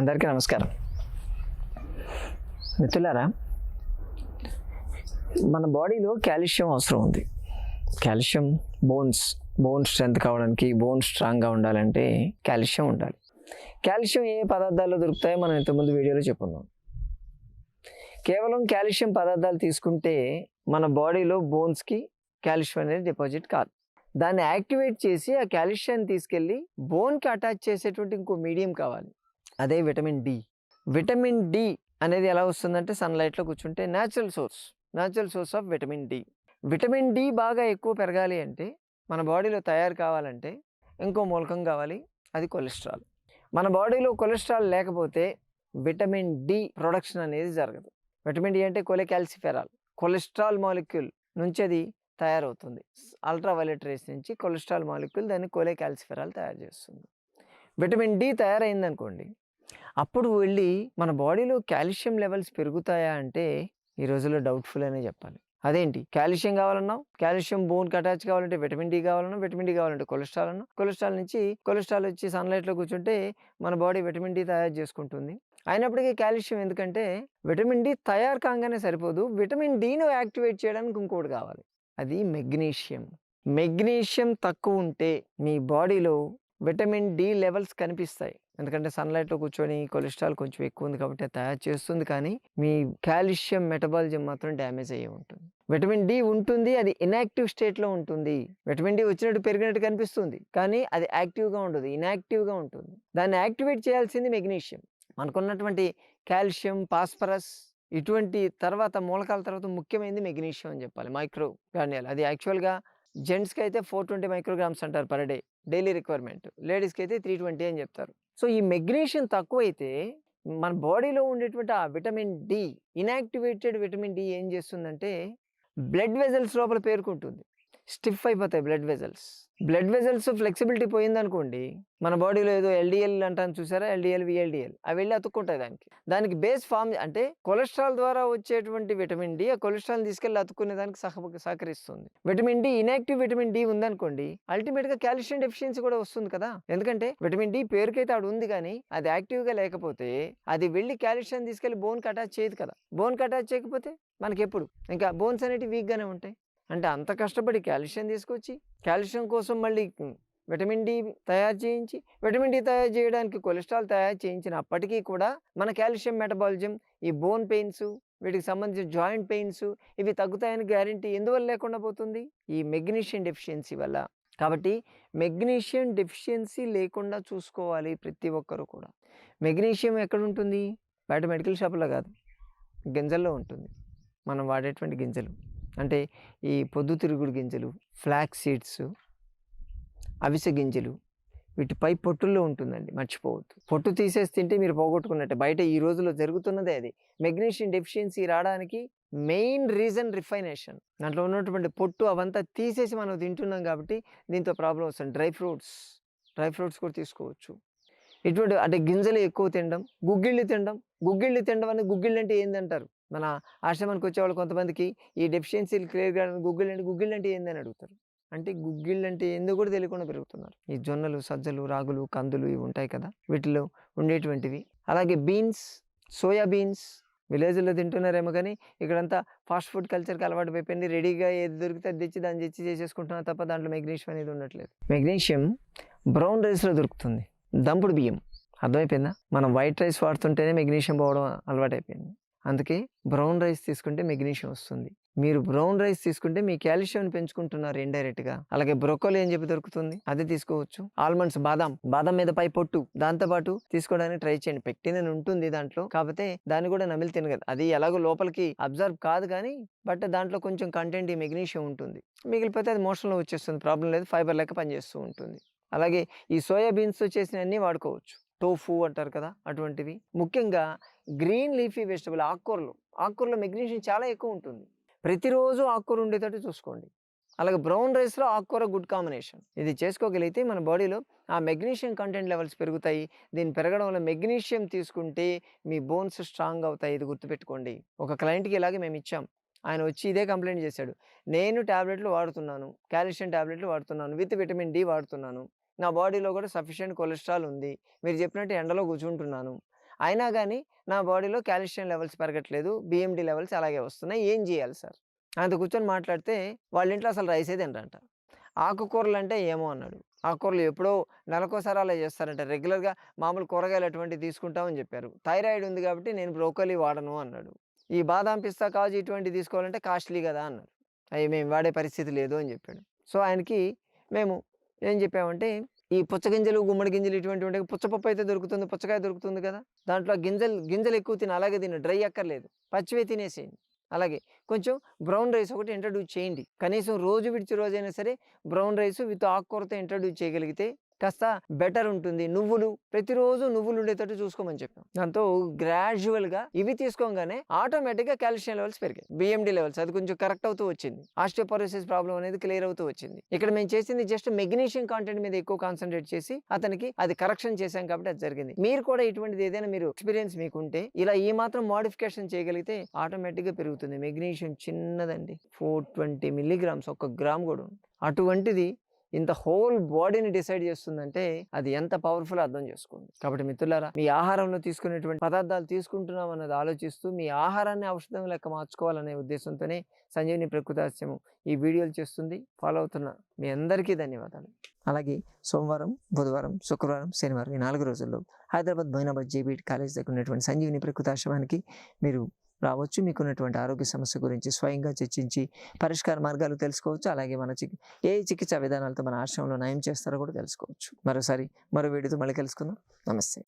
అందరికీ నమస్కారం. మిత్రులారా మన బాడీలో కాల్షియం అవసరం ఉంది. కాల్షియం బోన్స్ బోన్ స్ట్రెంత్ కావడానికి బోన్ స్ట్రాంగ్గా ఉండాలంటే కాల్షియం ఉండాలి. కాల్షియం ఏ పదార్థాల్లో దొరుకుతాయో మనం ఇంతకుముందు వీడియోలో చెప్పుకున్నాం కేవలం కాల్షియం పదార్థాలు తీసుకుంటే మన బాడీలో బోన్స్కి కాల్షియం అనేది డిపాజిట్ కాదు. దాన్ని యాక్టివేట్ చేసి ఆ కాల్షియాన్ని తీసుకెళ్ళి బోన్కి అటాచ్ చేసేటువంటి ఇంకో మీడియం కావాలి. అదే విటమిన్ డి. విటమిన్ డి అనేది ఎలా వస్తుందంటే సన్లైట్లో కూర్చుంటే natural source natural source of vitamin D. Vitamin D బాగా ఎక్కువ పెరగాలి అంటే మన బాడీలో తయారు కావాలంటే ఇంకో మూలకం కావాలి అది కొలెస్ట్రాల్. మన బాడీలో కొలెస్ట్రాల్ లేకపోతే విటమిన్ డి ప్రొడక్షన్ అనేది జరగదు. విటమిన్ డి అంటే కొలెకాల్సిఫెరాల్ కొలెస్ట్రాల్ మాలిక్యూల్ నుంచి అది తయారవుతుంది. అల్ట్రావైలెట్ రేస్ నుంచి కొలెస్ట్రాల్ మాలిక్యూల్ దాన్ని కొలెకాల్సిఫెరాల్ తయారు చేస్తుంది. విటమిన్ డి తయారైంది అనుకోండి అప్పుడు వెళ్ళి మన బాడీలో కాల్షియం లెవెల్స్ పెరుగుతాయా అంటే ఈ రోజుల్లో డౌట్ఫుల్ అనే చెప్పాలి. అదేంటి? కాల్షియం కావాలన్నా? కాల్షియం బోన్కి అటాచ్ కావాలంటే విటమిన్ డి కావాలన్నా? విటమిన్ డి కావాలంటే కొలెస్ట్రాల్ అన్న? కొలెస్ట్రాల్ నుంచి కొలెస్ట్రాల్ వచ్చి సన్లైట్లో కూర్చుంటే మన బాడీ విటమిన్ డి తయారు చేసుకుంటుంది. అయినప్పటికీ కాల్షియం ఎందుకంటే విటమిన్ డి తయారు కాగానే సరిపోదు. విటమిన్ డిను యాక్టివేట్ చేయడానికి ఇంకోటి కావాలి. అది మెగ్నీషియం. మెగ్నీషియం తక్కువ ఉంటే మీ బాడీలో విటమిన్ డి లెవెల్స్ కనిపిస్తాయి. ఎందుకంటే సన్లైట్లో కూర్చొని కొలెస్ట్రాల్ కొంచెం ఎక్కువ ఉంది కాబట్టి తయారు చేస్తుంది కానీ మీ కాల్షియం మెటబాలిజం మాత్రం డ్యామేజ్ అయ్యి ఉంటుంది. విటమిన్ డి ఉంటుంది అది ఇన్యాక్టివ్ స్టేట్లో ఉంటుంది. విటమిన్ డి వచ్చినట్టు పెరిగినట్టు కనిపిస్తుంది కానీ అది యాక్టివ్గా ఉండదు ఇన్యాక్టివ్గా ఉంటుంది. దాన్ని యాక్టివేట్ చేయాల్సింది మెగ్నీషియం. మనకున్నటువంటి కాల్షియం ఫాస్ఫరస్ ఇటువంటి తర్వాత మూలకాల తర్వాత ముఖ్యమైనది మెగ్నీషియం అని చెప్పాలి మైక్రో గార్నియల్. అది యాక్చువల్గా జెంట్స్కి అయితే ఫోర్ ట్వంటీ మైక్రోగ్రామ్స్ అంటారు పర్ డే డైలీ రిక్వైర్మెంట్. లేడీస్కి అయితే త్రీ ట్వంటీ అని చెప్తారు. సో ఈ మెగ్నీషియం తక్కువైతే మన బాడీలో ఉండేటువంటి ఆ vitamin D inactivated vitamin D ఏం చేస్తుందంటే బ్లడ్ వెజల్స్ లోపల పేర్కొంటుంది. స్టిఫ్ అయిపోతాయి blood vessels blood vessels flexibility పోయిందనుకోండి మన బాడీలో ఏదో ఎల్డిఎల్ అంటాను చూసారా? ఎల్డిఎల్ విఎల్డిఎల్ అవి వెళ్ళి అతుక్కుంటాయి దానికి. దానికి బేస్ ఫామ్ అంటే కొలెస్ట్రాల్ ద్వారా వచ్చేటువంటి విటమిన్ డి ఆ కొలెస్ట్రాల్ తీసుకెళ్ళి అతుక్కునే దానికి సహ సహకరిస్తుంది. Vitamin D inactive vitamin D ఉందనుకోండి అల్టిమేట్గా కాల్షియం డెఫిషియన్సీ కూడా వస్తుంది కదా? ఎందుకంటే విటమిన్ డి పేరుకైతే ఆడు ఉంది కానీ అది యాక్టివ్గా లేకపోతే అది వెళ్ళి కాల్షియం తీసుకెళ్ళి బోన్ అటాచ్ చేయదు కదా? బోన్ అటాచ్ చేయకపోతే మనకి ఎప్పుడు ఇంకా బోన్స్ అనేటివి వీక్ గానే ఉంటాయి. అంటే అంత కష్టపడి కాల్షియం తీసుకొచ్చి కాల్షియం కోసం మళ్ళీ విటమిన్ డి తయారు చేయించి విటమిన్ డి తయారు చేయడానికి కొలెస్ట్రాల్ తయారు చేయించినప్పటికీ కూడా మన కాల్షియం మెటబాలిజం ఈ బోన్ పెయిన్స్ వీటికి సంబంధించిన జాయింట్ పెయిన్స్ ఇవి తగ్గుతాయని గ్యారంటీ ఎందువల్ల లేకుండా పోతుంది? ఈ మెగ్నీషియం డెఫిషియన్సీ వల్ల. కాబట్టి మెగ్నీషియం డెఫిషియన్సీ లేకుండా చూసుకోవాలి ప్రతి ఒక్కరు కూడా. మెగ్నీషియం ఎక్కడ ఉంటుంది? బయట మెడికల్ షాపులో కాదు. గింజల్లో ఉంటుంది. మనం వాడేటువంటి గింజలు. అంటే ఈ పొద్దుతిరుగుడు గింజలు ఫ్లాక్ సీడ్స్ అవిసె గింజలు వీటిపై పొట్టుల్లో ఉంటుందండి మర్చిపోవద్దు. పొట్టు తీసేసి తింటే మీరు పోగొట్టుకున్నట్టే. బయట ఈ రోజుల్లో జరుగుతున్నదే అది. మెగ్నీషియం డెఫిషియన్సీ రావడానికి మెయిన్ రీజన్ రిఫైనేషన్. దాంట్లో ఉన్నటువంటి పొట్టు అవంతా తీసేసి మనం తింటున్నాం కాబట్టి దీంతో ప్రాబ్లం వస్తుంది. డ్రై ఫ్రూట్స్ డ్రై ఫ్రూట్స్ కూడా తీసుకోవచ్చు. ఇటువంటి అంటే గింజలు ఎక్కువ తినడం గుగ్గిళ్ళు తినడం గుగ్గిళ్ళు తినడం అనేది గుగ్గిళ్ళు అంటే ఏందంటారు? మన ఆశ్రమానికి వచ్చేవాళ్ళు కొంతమందికి ఈ డెఫిషియన్సీలు క్లియర్ కావడానికి గుగ్గిళ్ళు అంటే గుగ్గిల్ అంటే ఏందని అడుగుతారు. అంటే గుగ్గిళ్ళు అంటే ఎందుకు కూడా తెలియకుండా పెరుగుతున్నారు. ఈ జొన్నలు సజ్జలు రాగులు కందులు ఇవి ఉంటాయి కదా వీటిలో ఉండేటువంటివి. అలాగే బీన్స్ సోయా బీన్స్ విలేజ్లో తింటున్నారేమో కానీ ఇక్కడంతా ఫాస్ట్ ఫుడ్ కల్చర్కి అలవాటు అయిపోయింది. రెడీగా ఏది దొరికితే అది తెచ్చి దాన్ని తెచ్చి చేసేసుకుంటున్నా తప్ప దాంట్లో మెగ్నీషియం అనేది ఉండట్లేదు. మెగ్నీషియం బ్రౌన్ రైస్లో దొరుకుతుంది. దంపుడు బియ్యం. అర్థమైపోయిందా? మనం వైట్ రైస్ వాడుతుంటేనే మెగ్నీషియం పోవడం అలవాటు అయిపోయింది అందుకే బ్రౌన్ రైస్ తీసుకుంటే మెగ్నీషియం వస్తుంది. మీరు బ్రౌన్ రైస్ తీసుకుంటే మీ కాల్షియం పెంచుకుంటున్నారు ఇండైరెక్ట్గా అలాగే బ్రొకోలి అని చెప్పి దొరుకుతుంది? అది తీసుకోవచ్చు. ఆల్మండ్స్ బాదం బాదం మీద పై పొట్టు. దాంతో పాటు తీసుకోవడానికి ట్రై చేయండి. పెక్టిన్ అని ఉంటుంది దాంట్లో. కాకపోతే దాన్ని కూడా నమిలి తినగదు. అది ఎలాగో లోపలికి అబ్జర్వ్ కాదు కానీ బట్ దాంట్లో కొంచెం కంటెంట్ ఈ మెగ్నీషియం ఉంటుంది. మిగిలిపోతే అది మోషన్లో వచ్చేస్తుంది. ప్రాబ్లం లేదు. ఫైబర్ లెక్క పనిచేస్తూ ఉంటుంది. అలాగే ఈ సోయాబీన్స్ చేసినవన్నీ చేసిన వాడుకోవచ్చు. టోఫు అంటారు కదా! అటువంటివి. ముఖ్యంగా గ్రీన్ లీఫీ వెజిటబుల్ ఆకుకూరలు. ఆకుకూరలో మెగ్నీషియం చాలా ఎక్కువ ఉంటుంది. ప్రతిరోజు ఆకుకూర ఉండేటట్టు చూసుకోండి. అలాగే బ్రౌన్ రైస్లో ఆకుకూర గుడ్ కాంబినేషన్. ఇది చేసుకోగలిగితే మన బాడీలో ఆ మెగ్నీషియం కంటెంట్ లెవెల్స్ పెరుగుతాయి. దీని పెరగడం వల్ల మెగ్నీషియం తీసుకుంటే మీ బోన్స్ స్ట్రాంగ్ అవుతాయి. ఇది గుర్తుపెట్టుకోండి. ఒక క్లయింట్కి ఇలాగే మేము ఇచ్చాం. ఆయన వచ్చి ఇదే కంప్లైంట్ చేశాడు. నేను ట్యాబ్లెట్లు వాడుతున్నాను. కాల్షియం ట్యాబ్లెట్లు వాడుతున్నాను. విత్ విటమిన్ డి వాడుతున్నాను. నా బాడీలో కూడా సఫిషియెంట్ కొలెస్ట్రాల్ ఉంది. మీరు చెప్పినట్టు ఎండలో కూర్చుంటున్నాను. అయినా కానీ నా బాడీలో కాల్షియం లెవెల్స్ పెరగట్లేదు. బిఎండి లెవెల్స్ అలాగే వస్తున్నాయి. ఏం చేయాలి సార్? అంత కూర్చొని మాట్లాడితే వాళ్ళ ఇంట్లో అసలు రైసే తినరంట. ఆకుకూరలు అంటే ఏమో అన్నాడు. ఆకుకూరలు ఎప్పుడో నెలకోసారి అలా చేస్తారంట. రెగ్యులర్గా మామూలు కూరగాయలు అటువంటివి తీసుకుంటామని చెప్పారు. థైరాయిడ్ ఉంది కాబట్టి నేను బ్రోకలీ వాడను అన్నాడు. ఈ బాదాం పిస్తా కాజు ఇటువంటివి తీసుకోవాలంటే కాస్ట్లీ కదా అన్నారు. అవి మేము వాడే పరిస్థితి లేదు అని చెప్పాడు. సో ఆయనకి మేము ఏం చెప్పామంటే ఈ పుచ్చగింజలు గుమ్మడి గింజలు ఇటువంటి ఉంటాయి పుచ్చపప్పు అయితే దొరుకుతుంది పుచ్చకాయ దొరుకుతుంది కదా! దాంట్లో గింజలు గింజలు ఎక్కువ తిని అలాగే తిన డ్రై అక్కర్లేదు. పచ్చివే తినేసేయండి. అలాగే కొంచెం బ్రౌన్ రైస్ ఒకటి ఇంట్రడ్యూస్ చేయండి. కనీసం రోజు విడిచి రోజైనా సరే బ్రౌన్ రైస్ విత్ ఆకుకూరతో ఇంట్రడ్యూస్ చేయగలిగితే కాస్త బెటర్ ఉంటుంది. నువ్వులు ప్రతిరోజు నువ్వులు ఉండేటట్టు చూసుకోమని చెప్పాం. దాంతో గ్రాడ్యువల్గా ఇవి తీసుకోగానే ఆటోమేటిక్గా కాల్షియం లెవెల్స్ పెరిగాయి. బిఎండి లెవెల్స్ అది కొంచెం కరెక్ట్ అవుతూ వచ్చింది. ఆస్టియోపరోసిస్ ప్రాబ్లం అనేది క్లియర్ అవుతూ వచ్చింది. ఇక్కడ మేము చేసింది జస్ట్ మెగ్నీషియం కాంటెంట్ మీద ఎక్కువ కాన్సన్ట్రేట్ చేసి అతనికి అది కరెక్షన్ చేశాం కాబట్టి అది జరిగింది. మీరు కూడా ఇటువంటిది ఏదైనా మీరు ఎక్స్పీరియన్స్ మీకుంటే ఇలా ఈ మాత్రం మోడిఫికేషన్ చేయగలిగితే ఆటోమేటిక్గా పెరుగుతుంది. మెగ్నీషియం చిన్నదండి. ఫోర్ ట్వంటీ మిల్లీగ్రామ్స్ ఒక గ్రామ్ కూడా ఉంది. అటువంటిది ఇంత హోల్ బాడీని డిసైడ్ చేస్తుందంటే అది ఎంత పవర్ఫుల్ అర్థం చేసుకోండి. కాబట్టి మిత్రులారా మీ ఆహారంలో తీసుకునేటువంటి పదార్థాలు తీసుకుంటున్నాం అన్నది ఆలోచిస్తూ మీ ఆహారాన్ని ఔషధం లెక్క మార్చుకోవాలనే ఉద్దేశంతోనే సంజీవిని ప్రకృతాస్యము ఈ వీడియోలు చేస్తుంది. ఫాలో అవుతున్న మీ అందరికీ ధన్యవాదాలు. అలాగే సోమవారం బుధవారం శుక్రవారం శనివారం ఈ నాలుగు రోజుల్లో హైదరాబాద్ బైనాబాద్ జేబీ కాలేజ్ దగ్గర ఉన్నటువంటి సంజీవిని ప్రకృతాశ్రమానికి మీరు రావచ్చు. మీకున్నటువంటి ఆరోగ్య సమస్య గురించి స్వయంగా చర్చించి పరిష్కార మార్గాలు తెలుసుకోవచ్చు. అలాగే మన చి ఏ చికిత్సా విధానాలతో మన ఆశ్రమంలో నయం చేస్తారో కూడా తెలుసుకోవచ్చు. మరోసారి మరో వీడియోతో మళ్ళీ కలుసుకుందాం. నమస్తే.